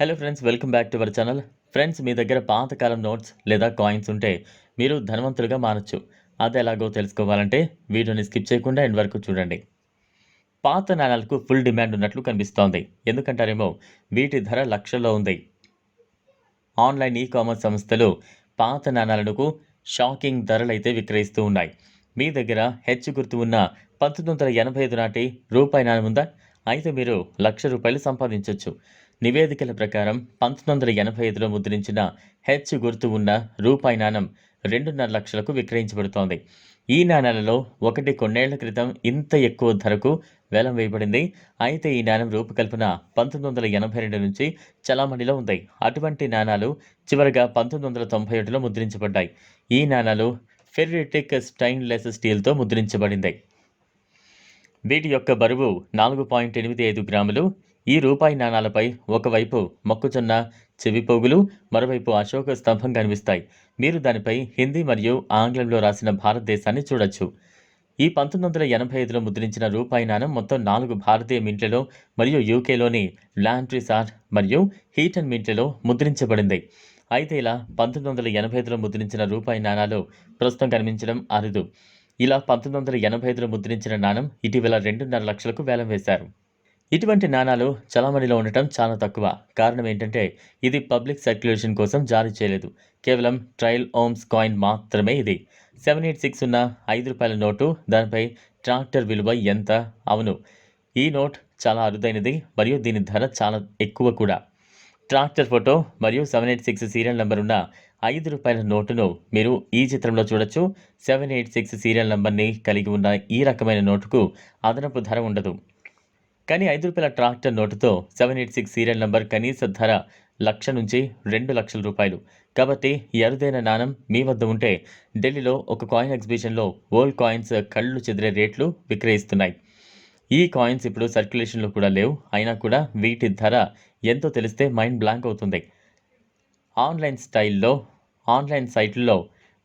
Hello friends welcome back to our channel friends మీ దగ్గర పాతకాలం notes లేదా కాయిన్స్ ఉంటే మీరు ధనవంతులుగా మారచ్చు. అది ఎలాగో తెలుసుకోవాలంటే వీడియోని స్కిప్ చేయకుండా ఎండ్ వరకు చూడండి. పాత నాణాలకు ఫుల్ డిమాండ్ ఉన్నట్లు కనిపిస్తోంది. ఎందుకంటారేమో వీటి ధర లక్షల్లో ఉంది. ఆన్లైన్ ఈ కామర్స్ సంస్థలు పాత నాణాలకు షాకింగ్ ధరలైతే విక్రయిస్తూ ఉన్నాయి. మీ దగ్గర హెచ్చు గుర్తు ఉన్న పంతొమ్మిది వందల ఎనభై ఐదు నాటి రూపాయి నాణం ఉందా? అయితే మీరు లక్ష రూపాయలు సంపాదించవచ్చు నివేదికల ప్రకారం పంతొమ్మిది వందల ఎనభై ఐదులో ముద్రించిన హెచ్ గుర్తు ఉన్న రూపాయి నాణం రెండున్నర లక్షలకు విక్రయించబడుతోంది. ఈ నాణాలలో ఒకటి కొన్నేళ్ళ క్రితం ఇంత ఎక్కువ ధరకు వేలం వేయబడింది. అయితే ఈ నాణం రూపకల్పన పంతొమ్మిది వందల ఎనభై రెండు నుంచి చలామణిలో ఉంది. అటువంటి నాణాలు చివరగా పంతొమ్మిది వందల తొంభై ఒకటిలో ముద్రించబడ్డాయి. ఈ నాణాలు ఫెర్రిటిక్ స్టైన్లెస్ స్టీల్తో ముద్రించబడింది. వీటి యొక్క బరువు నాలుగు పాయింట్ ఎనిమిది ఐదు గ్రాములు. ఈ రూపాయి నాణాలపై ఒకవైపు మొక్కజొన్న చెవి పోగులు మరోవైపు అశోక స్తంభం కనిపిస్తాయి. మీరు దానిపై హిందీ మరియు ఆంగ్లంలో రాసిన భారతదేశాన్ని చూడొచ్చు. ఈ పంతొమ్మిది వందల ఎనభై ఐదులో ముద్రించిన రూపాయి నాణం మొత్తం నాలుగు భారతీయ మింట్లలో మరియు యూకేలోని లాంట్రిసార్ మరియు హీటన్ మింట్లలో ముద్రించబడింది. అయితే ఇలా పంతొమ్మిది వందల ఎనభై ఐదులో ముద్రించిన రూపాయి నాణాలు ప్రస్తుతం కనిపించడం అరుదు. ఇలా పంతొమ్మిది వందల ఎనభై ఐదులో ముద్రించిన నాణం ఇటీవల రెండున్నర లక్షలకు వేలం వేశారు. ఇటువంటి నాణాలు చలామణిలో ఉండటం చాలా తక్కువ. కారణం ఏంటంటే ఇది పబ్లిక్ సర్క్యులేషన్ కోసం జారీ చేయలేదు. కేవలం ట్రయల్ ఓమ్స్ కాయిన్ మాత్రమే ఇది. సెవెన్ ఎయిట్ సిక్స్ ఉన్న ఐదు రూపాయల నోటు దానిపై ట్రాక్టర్ విలువ ఎంత? అవును. ఈ నోట్ చాలా అరుదైనది మరియు దీని ధర చాలా ఎక్కువ కూడా. ట్రాక్టర్ ఫోటో మరియు seven eight six serial number ఉన్న ఐదు రూపాయల నోటును మీరు ఈ చిత్రంలో చూడొచ్చు. సెవెన్ ఎయిట్ సిక్స్ సీరియల్ నెంబర్ని కలిగి ఉన్న ఈ రకమైన నోటుకు అదనపు ధర ఉండదు. కానీ ఐదు రూపాయల tractor నోటుతో seven eight six serial number కనీస ధర లక్ష నుంచి రెండు లక్షల రూపాయలు. కాబట్టి ఎరుదైన అరుదైన నాణం మీ వద్ద ఉంటే ఢిల్లీలో ఒక కాయిన్ ఎగ్జిబిషన్లో ఓల్డ్ కాయిన్స్ కళ్ళు చెదిరే రేట్లు విక్రయిస్తున్నాయి. ఈ కాయిన్స్ ఇప్పుడు సర్క్యులేషన్లో కూడా లేవు. అయినా కూడా వీటి ధర ఎంతో తెలిస్తే మైండ్ బ్లాంక్ అవుతుంది. ఆన్లైన్ స్టైల్లో ఆన్లైన్ సైట్లలో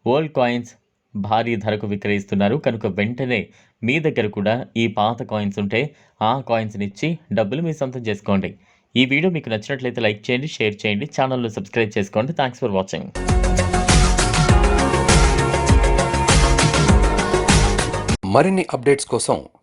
ఓల్డ్ కాయిన్స్ భారీ ధరకు విక్రయిస్తున్నారు. కనుక వెంటనే మీ దగ్గర కూడా ఈ పాత కాయిన్స్ ఉంటే ఆ కాయిన్స్ని ఇచ్చి డబ్బులు మీ సొంతం చేసుకోండి. ఈ వీడియో మీకు నచ్చినట్లయితే లైక్ చేయండి షేర్ చేయండి ఛానల్ను సబ్స్క్రైబ్ చేసుకోండి. Thanks for watching. మరిన్ని అప్డేట్స్ కోసం